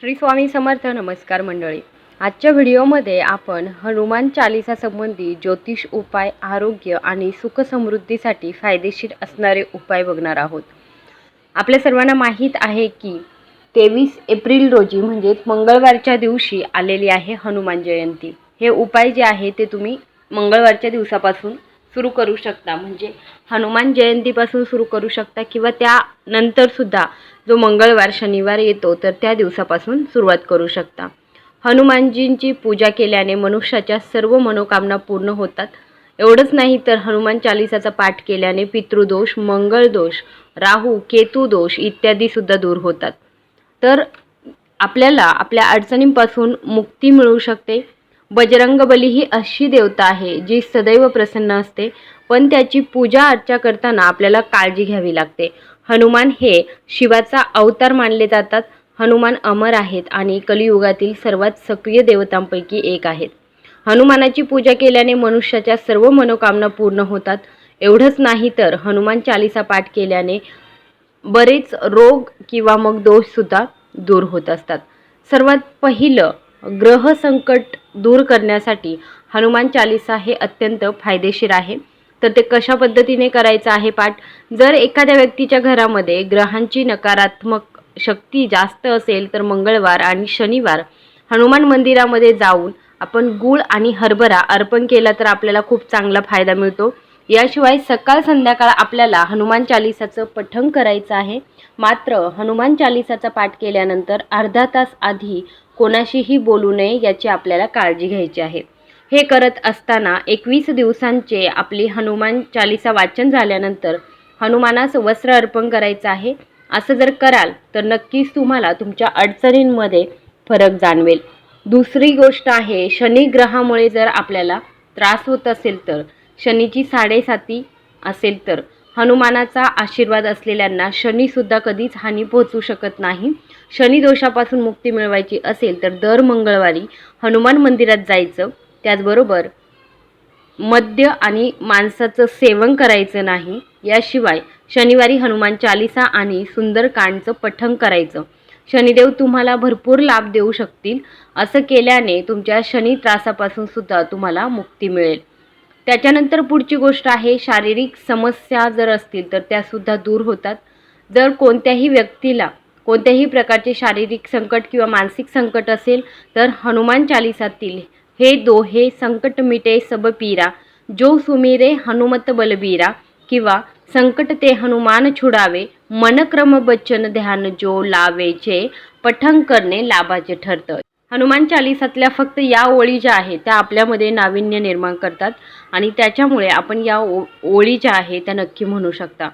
श्री स्वामी समर्थ नमस्कार मंडळी. आजच्या व्हिडिओमध्ये आपण हनुमान चालिसासंबंधी ज्योतिष उपाय आरोग्य आणि सुखसमृद्धीसाठी फायदेशीर असणारे उपाय बघणार आहोत. आपल्या सर्वांना माहीत आहे की तेवीस एप्रिल रोजी म्हणजेच मंगळवारच्या दिवशी आलेली आहे हनुमान जयंती. हे उपाय जे आहे ते तुम्ही मंगळवारच्या दिवसापासून सुरू करू शकता. म्हणजे हनुमान जयंतीपासून सुरू करू शकता किंवा त्यानंतरसुद्धा जो मंगळवार शनिवार येतो तर त्या दिवसापासून सुरुवात करू शकता. हनुमानजींची पूजा केल्याने मनुष्याच्या सर्व मनोकामना पूर्ण होतात. एवढंच नाही तर हनुमान चालिसाचा पाठ केल्याने पितृदोष मंगळदोष राहू केतुदोष इत्यादीसुद्धा दूर होतात. तर आपल्याला आपल्या अडचणींपासून मुक्ती मिळू शकते. बजरंगबली ही अशी देवता आहे जी सदैव प्रसन्न असते पण त्याची पूजा अर्चा करताना आपल्याला काळजी घ्यावी लागते. हनुमान हे शिवाचा अवतार मानले जातात. हनुमान अमर आहेत आणि कलियुगातील सर्वात सक्रिय देवतांपैकी एक आहेत. हनुमानाची पूजा केल्याने मनुष्याच्या सर्व मनोकामना पूर्ण होतात. एवढंच नाही तर हनुमान चालिसा पाठ केल्याने बरेच रोग किंवा मग दोषसुद्धा दूर होत असतात. सर्वात पहिलं ग्रह संकट दूर करण्यासाठी हनुमान चालिसा हे अत्यंत फायदेशीर आहे. तर ते कशा पद्धतीने करायचं आहे पाठ? जर एखाद्या व्यक्तीच्या घरामध्ये ग्रहांची नकारात्मक शक्ती जास्त असेल तर मंगळवार आणि शनिवार हनुमान मंदिरामध्ये जाऊन आपण गूळ आणि हरभरा अर्पण केला तर आपल्याला खूप चांगला फायदा मिळतो. याशिवाय सकाळ संध्याकाळ आपल्याला हनुमान चालिसाचं पठण करायचं आहे. मात्र हनुमान चालिसाचा पाठ केल्यानंतर अर्धा तास आधी कोणाशीही बोलू नये याची आपल्याला काळजी घ्यायची आहे. हे करत असताना एकवीस दिवसांचे आपली हनुमान चालिसा वाचन झाल्यानंतर हनुमानास वस्त्र अर्पण करायचं आहे. असं जर कराल तर नक्कीच तुम्हाला तुमच्या अडचणींमध्ये फरक जाणवेल. दुसरी गोष्ट आहे शनी ग्रहामुळे जर आपल्याला त्रास होत असेल तर शनीची साडेसाती असेल तर हनुमानाचा आशीर्वाद असलेल्यांना शनीसुद्धा कधीच हानी पोहोचू शकत नाही. शनी दोषापासून मुक्ती मिळवायची असेल तर दर मंगळवारी हनुमान मंदिरात जायचं त्याचबरोबर मद्य आणि मांसाचं सेवन करायचं नाही याशिवाय शनिवारी हनुमान चालिसा आणि सुंदरकांडचं पठण करायचं. शनिदेव तुम्हाला भरपूर लाभ देऊ शकतील असं केल्याने तुमच्या शनी त्रासापासून सुद्धा तुम्हाला मुक्ती मिळेल. त्याच्यानंतर पुढची गोष्ट आहे शारीरिक समस्या जर असतील तर त्यासुद्धा दूर होतात. जर कोणत्याही व्यक्तीला कोणत्याही प्रकारचे शारीरिक संकट किंवा मानसिक संकट असेल तर हनुमान चालिसातील हे दोहे संकट मिटे सब पीरा जो सुमिरे हनुमत बलबीरा किंवा संकट ते हनुमान छुडावे मनक्रम बच्चन ध्यान जो लावेचे पठन करणे लाभाचे ठरतं हनुमान चालिसातल्या फक्त या ओळी ज्या आहेत त्या आपल्यामध्ये नाविन्य निर्माण करतात आणि त्याच्यामुळे आपण या ओ ओळी ज्या आहेत त्या नक्की म्हणू शकता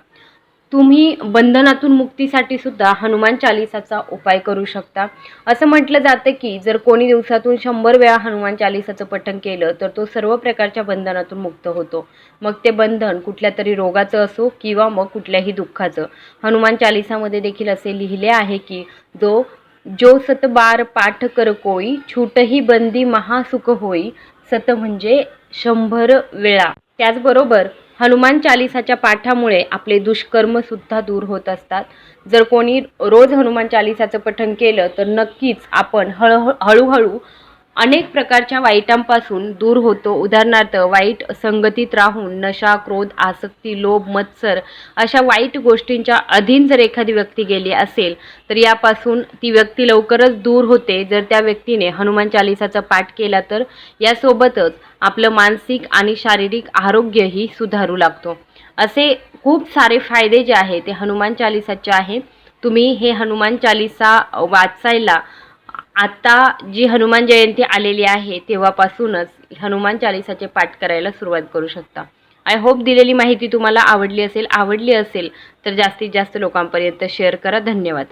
तुम्ही बंधनातून मुक्तीसाठी सुद्धा हनुमान चालिसाचा उपाय करू शकता. असं म्हटलं जातं की जर कोणी दिवसातून शंभर वेळा हनुमान चालिसाचं पठण केलं तर तो सर्व प्रकारच्या बंधनातून मुक्त होतो. मग ते बंधन कुठल्या तरी रोगाचं असो किंवा मग कुठल्याही दुःखाचं. हनुमान चालिसामध्ये देखील असे लिहिले आहे की जो जो सतबार पाठ कर कोई छूटही बंदी महासुख होई सत म्हणजे शंभर वेळा. त्याचबरोबर हनुमान चालिसाच्या पाठामुळे आपले दुष्कर्म सुद्धा दूर होत असतात. जर कोणी रोज हनुमान चालिसाचं पठण केलं तर नक्कीच आपण हळू हळूहळू अनेक प्रकारच्या वाईटांपासून दूर होतो. उदाहरणार्थ वाईट संगतीत राहून नशा क्रोध आसक्ती लोभ मत्सर अशा वाईट गोष्टींच्या अधीन जर एखादी व्यक्ती गेली असेल तर यापासून ती व्यक्ती लवकरच दूर होते. जर त्या व्यक्तीने हनुमान चालिसाचा पाठ केला तर यासोबतच आपलं मानसिक आणि शारीरिक आरोग्यही सुधारू लागतो. असे खूप सारे फायदे जे आहे ते हनुमान चालिसाचे आहेत तुम्ही हे हनुमान चालिसा वाचायला आता जी हनुमान जयंती आलेली आहे तेव्हापासूनच हनुमान चालिसाचे पाठ करायला सुरुवात करू शकता. आय होप दिलेली माहिती तुम्हाला आवडली असेल आवडली असेल तर जास्तीत जास्त लोकांपर्यंत शेअर करा. धन्यवाद.